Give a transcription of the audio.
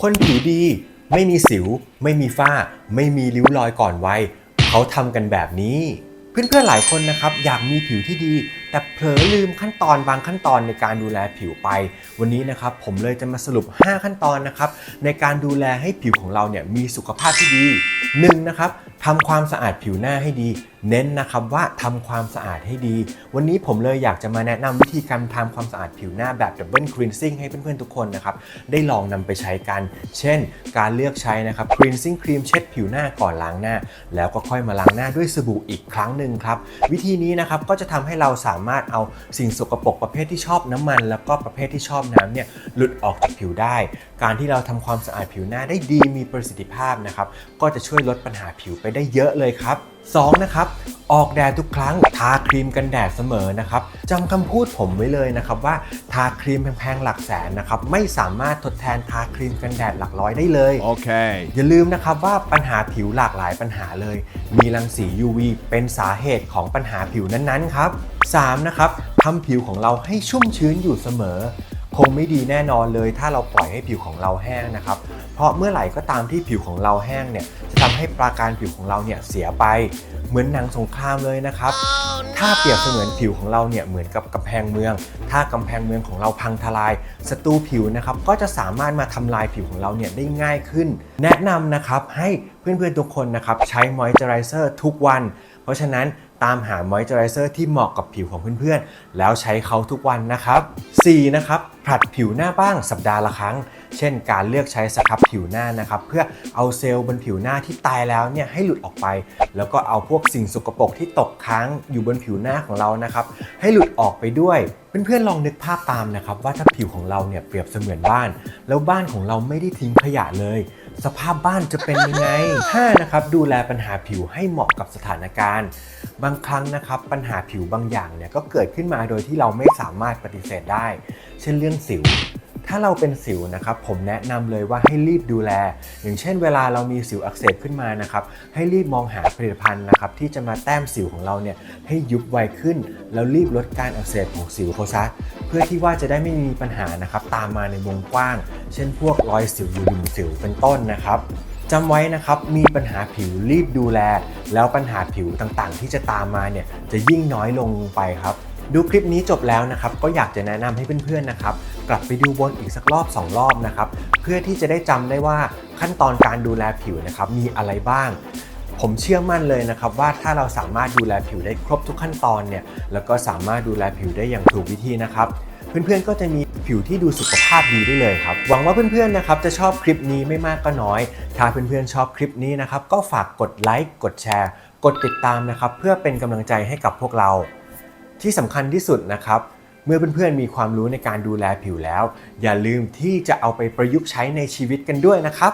คนผิวดี ไม่มีสิว ไม่มีฝ้า ไม่มีริ้วรอยก่อนวัยเขาทำกันแบบนี้ เพื่อนๆหลายคนนะครับอยากมีผิวที่ดีแต่เผลอลืมขั้นตอนบางขั้นตอนในการดูแลผิวไป วันนี้นะครับผมเลยจะมาสรุป 5 ขั้นตอนนะครับในการดูแลให้ผิวของเราเนี่ยมีสุขภาพที่ดี 1. นะครับทำความสะอาดผิวหน้าให้ดี เน้นนะครับว่าทำความสะอาดให้ดี วันนี้ผมเลยอยากจะมาแนะนำวิธีการทำความสะอาดผิวหน้าแบบ Double Cleansing ให้เพื่อนๆทุกคนนะครับได้ลองนำไปใช้กัน เช่น การเลือกใช้นะครับ Cleansing Cream เช็ดผิวหน้าก่อนล้างหน้า แล้วก็ค่อยมาล้างหน้าด้วยสบู่อีกครั้งหนึ่งครับวิธีนี้นะครับก็จะทำให้เราสาามารถเอาสิ่งสกปรกประเภทที่ชอบน้ำมัน แล้วก็ประเภทที่ชอบน้ำเนี่ยหลุดออกจากผิวได้ การที่เราทำความสะอาดผิวหน้าได้ดีมีประสิทธิภาพนะครับ ก็จะช่วยลดปัญหาผิวไปได้เยอะเลยครับ 2. นะครับ ออกแดดทุกครั้ง ทาครีมกันแดดเสมอนะครับจำคำพูดผมไว้เลยนะครับว่าทาครีมแพงๆหลักแสนนะครับไม่สามารถทดแทนทาครีมกันแดดหลักร้อยได้เลย Okay. อย่าลืมนะครับว่าปัญหาผิวหลากหลายปัญหาเลย มีรังสี UV เป็นสาเหตุของปัญหาผิวนั้นๆครับ 3. นะครับทำผิวของเราให้ชุ่มชื้นอยู่เสมอ คงไม่ดีแน่นอนเลย ถ้าเราปล่อยให้ผิวของเราแห้งนะครับ เพราะเมื่อไหร่ก็ตามที่ผิวของเราแห้งเนี่ยจะทำให้ปราการผิวของเราเนี่ยเสียไปเหมือนหนังสงครามเลยนะครับ ถ้าเปรียบเสมือนผิวของเราเนี่ยเหมือนกับกำแพงเมือง ถ้ากำแพงเมืองของเราพังทลายศัตรูผิวนะครับก็จะสามารถมาทำลายผิวของเราเนี่ยได้ง่ายขึ้น แนะนำนะครับให้เพื่อนๆทุกคนนะครับใช้มอยเจอไรเซอร์ทุกวัน เพราะฉะนั้นตามหามอยเจอไรเซอร์ที่เหมาะกับผิวของเพื่อนๆ แล้วใช้เขาทุกวันนะครับ 4. นะครับ ผลัดผิวหน้าบ้างสัปดาห์ละครั้ง เช่นการเลือกใช้สครับผิวหน้านะครับเพื่อเอาเซลล์บนผิวหน้าที่ตายแล้วเนี่ยให้หลุดออกไป แล้วก็เอาพวกสิ่งสกปรกที่ตกค้างอยู่บนผิวหน้าของเรานะครับให้หลุดออกไปด้วยเพื่อนๆลองนึกภาพตามนะครับว่าถ้าผิวของเราเนี่ยเปรียบเสมือนบ้าน แล้วบ้านของเราไม่ได้ทิ้งขยะเลย สภาพบ้านจะเป็นยังไง 5. นะครับดูแลปัญหาผิวให้เหมาะกับสถานการณ์ บางครั้งนะครับปัญหาผิวบางอย่างเนี่ยก็เกิดขึ้นมาโดยที่เราไม่สามารถปฏิเสธได้ เช่นเรื่องสิวถ้าเราเป็นสิวนะครับผมแนะนำเลยว่าให้รีบดูแล อย่างเช่นเวลาเรามีสิวอักเสบขึ้นมานะครับให้รีบมองหาผลิตภัณฑ์นะครับที่จะมาแต้มสิวของเราเนี่ยให้ยุบไวขึ้น แล้วรีบลดการอักเสบของสิวเขาซะ เพื่อที่ว่าจะได้ไม่มีปัญหานะครับตามมาในวงกว้าง เช่นพวกรอยสิวอยู่หลุมสิวเป็นต้นนะครับจำไว้นะครับมีปัญหาผิวรีบดูแล แล้วปัญหาผิวต่างๆ ที่จะตามมาเนี่ยจะยิ่งน้อยลงไปครับดูคลิปนี้จบแล้วนะครับ ก็อยากจะแนะนำให้เพื่อนๆนะครับ กลับไปดูวนอีกสักรอบ 2 รอบนะครับ เพื่อที่จะได้จำได้ว่าขั้นตอนการดูแลผิวนะครับ มีอะไรบ้าง ผมเชื่อมั่นเลยนะครับว่าถ้าเราสามารถดูแลผิวได้ครบทุกขั้นตอนเนี่ยแล้วก็สามารถดูแลผิวได้อย่างถูกวิธีนะครับเพื่อนๆก็จะมีผิวที่ดูสุขภาพดีได้เลยครับ หวังว่าเพื่อนๆนะครับจะชอบคลิปนี้ไม่มากก็น้อย ถ้าเพื่อนๆชอบคลิปนี้นะครับก็ฝากกดไลค์กดแชร์ กดติดตามนะครับเพื่อเป็นกำลังใจให้กับพวกเรา ที่สำคัญที่สุดนะครับเมื่อเพื่อนๆมีความรู้ในการดูแลผิวแล้ว อย่าลืมที่จะเอาไปประยุกต์ใช้ในชีวิตกันด้วยนะครับ